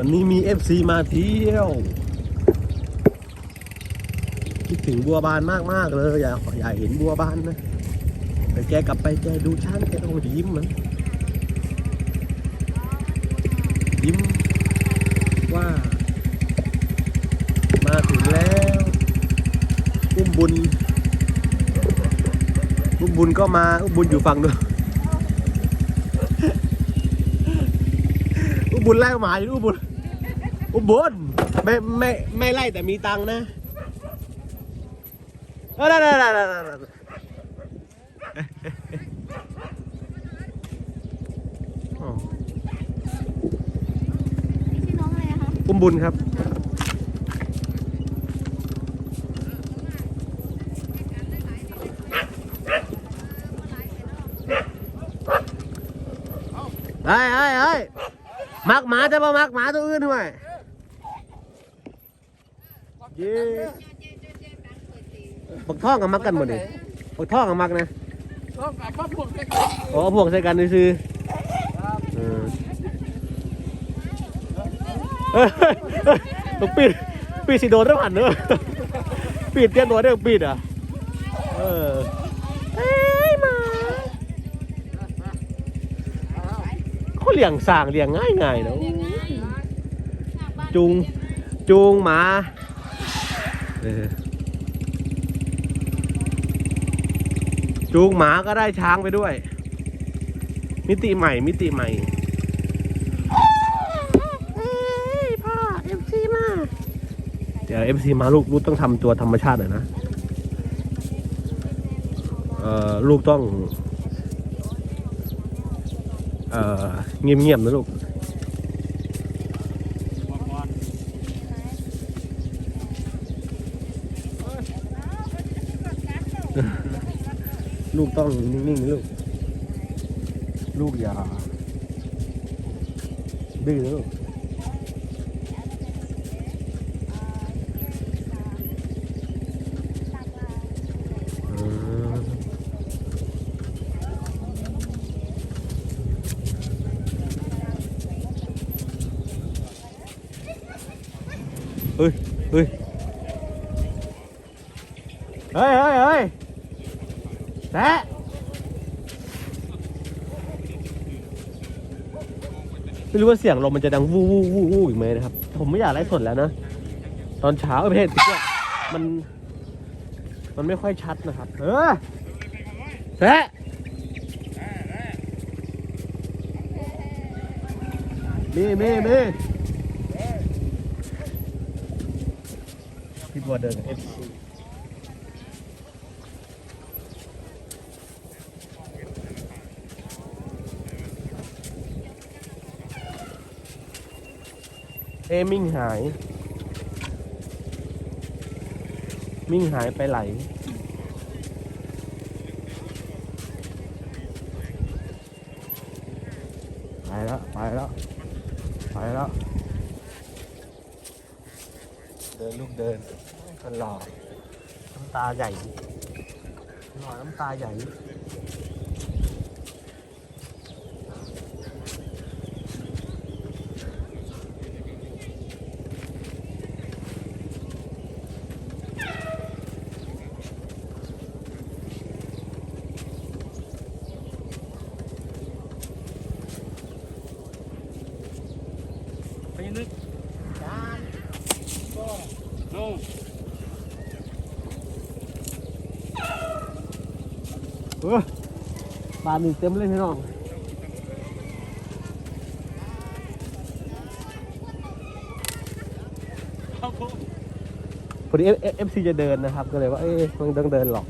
วันนี้มี FC มาเที่ยว คิดถึงบัวบานมากๆเลย อยากอยากเห็นบัวบานนะแต่แกกลับไปแกดูช่างแกต้องยิ้มมันยิ้มว่า มาถึงแล้วอุ้มบุญอุ้มบุญก็มาอุ้มบุญอยู่ฝั่งนู้นอุ้มบุญไล่หมาอยู่อุ้มบุญ อุบุญไม่ไม่ไม่ไล่แต่มีตังค์นะเออได้ได้ได้ได้ได้อ๋อชื่อน้องอะไรอะคะอุ้มบุญครับ เฮ้ยเฮ้ยเฮ้ยมักหมาจะมามักหมาตัวอื่นทำไม เย้ปักท่องกับมักกันหมดเลยปักท่องกับมักนะก็แบบว่าพวกเด็กอ๋อพวกใส่กันซื้อเออเฮ้ยเฮ้ยเฮ้ยต้องปิดปิดสิโดนแล้วหันเนอะปิดเตรียมตัวเด้อปิดอะเออเอ้ยหมาเขาเลี้ยงสร้างเลี้ยงง่ายง่ายๆนะจูงจูงหมาเออจูงหมาก็ได้ช้างไปด้วย มิติใหม่ มิติใหม่เฮ้ยพ่อเอฟซีมาเดี๋ยวเอฟซีมาลูกลูกต้องทำตัวธรรมชาติหน่อยนะเอ่อลูกต้อง เอ่อเงียบๆนะลูก ลูกต้องนิ่งๆนะลูก ลูกอย่าดื้อนะลูกเออเฮ้ยเฮ้ยเฮ้ยเฮ้ยเฮ้ยแตะ ไม่รู้ว่าเสียงลมมันจะดังวู้วู้วู้วู้อีกไหมนะครับ ผมไม่อยากไลฟ์สดแล้วนะ ตอนเช้าประเภทเนี่ยมัน มันไม่ค่อยชัดนะครับ เออแซะมีมีมีพี่บัวเดินเอฟซี เอยมิ่งหาย มิ่งหายไปไหลไปแล้วไปแล้วไปแล้วเดินลูกเดินกันหล่อน้ำตาใหญ่หล่อน้ำตาใหญ่ โน่เออปลาหนึ่งเต็มเลยพี่น้องพอดีเอฟซีจะเดินนะครับ ก็เลยว่า เอ้ยมันต้องเดินหรอก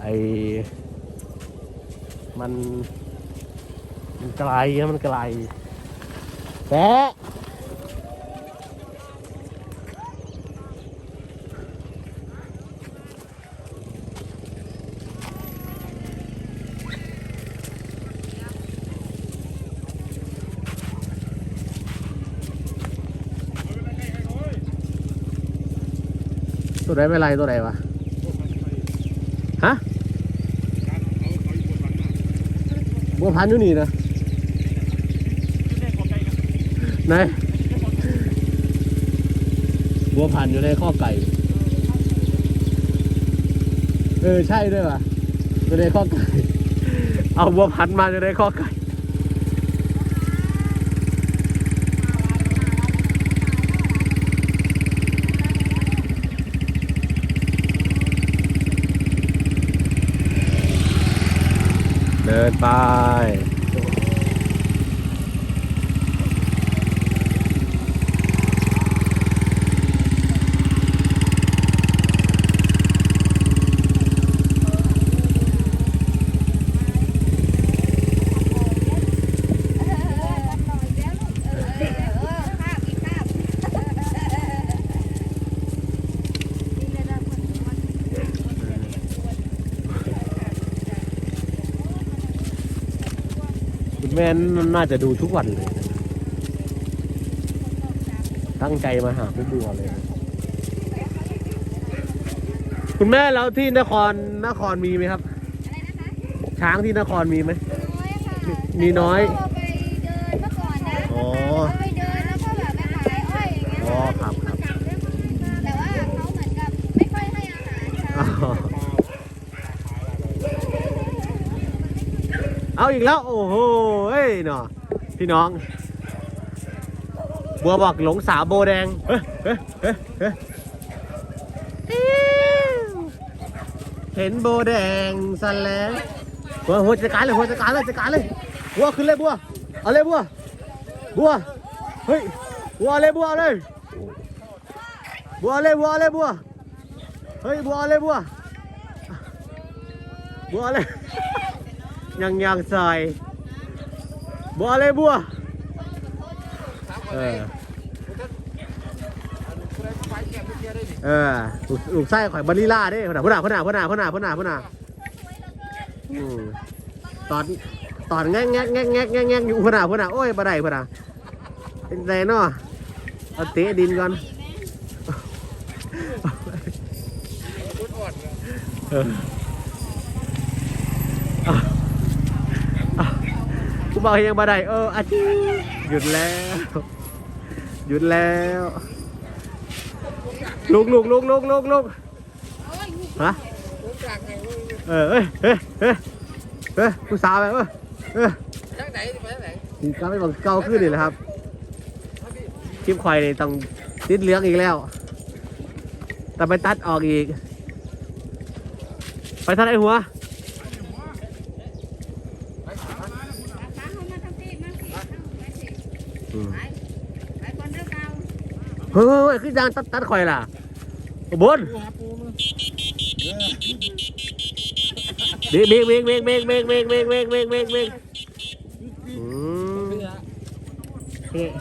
ไอมัน มันไกลอะมันไกลแปะ ตัวไหนไม่ไรตัวไหนวะฮะบัวพันอยู่นี่นะไหนบัวพันอยู่ในข้อไก่เออใช่ด้วยวะอยู่ในข้อไก่เอาบัวพันมาอยู่ในข้อไก่ เดินไป คุณ แม่น่าจะดูทุกวันเลย ตั้งใจมาหาพี่บัวเลย คุณแม่แล้วที่นครนครมีไหมครับ ช้างที่นครมีไหม มีน้อย ไปเดินเมื่อก่อนนะ อ๋อ ไปเดินแล้วก็แบบไปขายอ้อยอย่างเงี้ย อ๋อครับครับ แต่ว่าเขาเหมือนกับไม่ค่อยให้อาหารช้า อ๋อง เอาอีกแล้ว โอ้โหเฮ้ยเนาะพี่น้อง บัวบอกหลงสาวโบแดงเฮ้ยเฮ้ยเฮ้ยเฮ้ยเห็นโบแดงสันแล้วบัวหัวจัดการเลยหัวจัดการเลยจัดการเลยบัวขึ้นเลยบัวเอาเลยบัวบัวเฮ้ยบัวเอาเลยบัวเอาเลยบัวเอาเลยบัวเลยบัวเฮ้ยบัวเอาเลยบัวบัวเลย ยังยังใส่บัวเอาเลยบัวเออเออลูกไส้ข่อยบาริล่าเด้พ่นน่ะพ่นน่ะพ่นน่ะพ่นน่ะพ่นน่ะพ่นน่ะพ่นน่ะอืมตอนตอนแงกแงกแงกแงกแงกแงกอยู่พ่นน่ะพ่นน่ะโอ้ยบ่ได้พ่นน่ะเป็นไรเนาะเอาเตะดินก่อนเออ บอกยังบ่ได้เอออาทิหยุดแล้ว หยุดแล้ว ลุกลุกลุกลุกลุกลุกฮะเออเอ้ยเอ้ยเอ้ยเอ้ยผู้สาวไปเออเออทางไหนไปทางไหนนี่ก็ไม่บอกเกาขึ้นเลยนะครับคลิปควายเลยต้องติดเหลืองอีกแล้ว แต่ไปตัดออกอีก ไปทางไหนหัว อืม ไปก่อนเด้อเก่า เฮ้ยขึ้นยางตัดตัดข่อยล่ะบนเบรกเบรกเบรกเบรกเบรกเบรกเบรกเบรกเบรกเบรกเบรกเบรก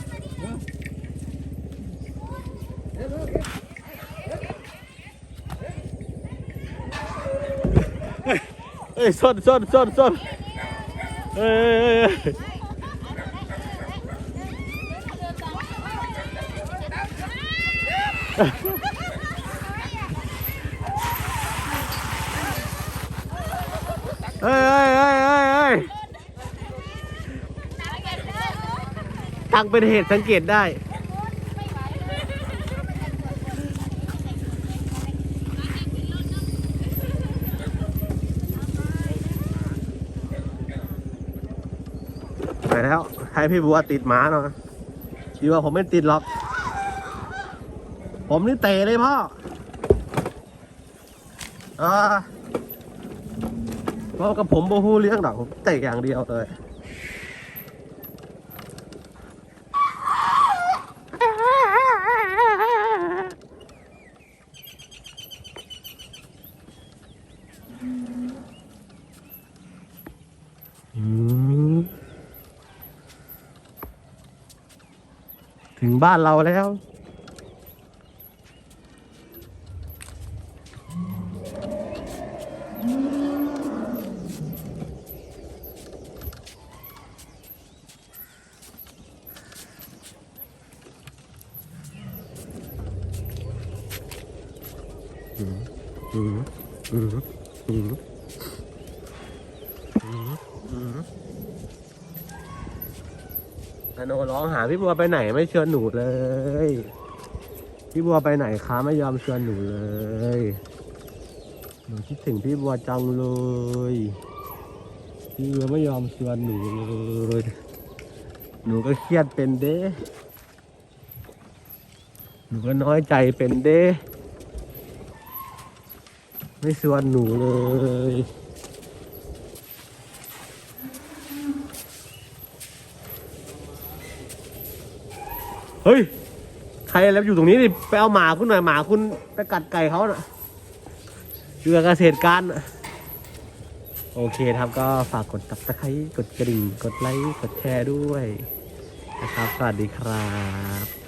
เฮ้ยเอ้ยส้นส้นส้นส้นเอ้ย เอ้ยเอ้ยเฮ้ยเฮ้ยเฮ้ยเฮ้ยเฮ้ยทางเป็นเหตุสังเกตได้ ไปแล้ว ให้พี่บัวติดหมาเนาะดีว่าผมไม่ติดหรอก ผมนี่เตะเลยพ่ออ่าเพราะกับผมโมฮูเลี้ยงดอกผมเตะอย่างเดียวเลยถึงบ้านเราแล้ว อืมอืมอืมอืมอืมนาโนร้องหาพี่บัวไปไหนไม่เชวนหนูเลย พี่บัวไปไหนคะไม่ยอมเชวนหนูเลย หนูคิดถึงพี่บัวจังเลย พี่บัวไม่ยอมเชวนหนูเลย หนูก็เครียดเป็นเด้ หนูก็น้อยใจเป็นเด้ ไม่ชวนหนูเลยเฮ้ย ใครแล้วอยู่ตรงนี้ดิไปเอาหมาคุณหน่อยหมาคุณไปกัดไก่เขาน่ะอยู่กับเกษตรการน่ะโอเคครับก็ฝากกดตับตะไคร้กดกระดิ่ง กดไลค์ กดแชร์ด้วยนะครับ สวัสดีครับ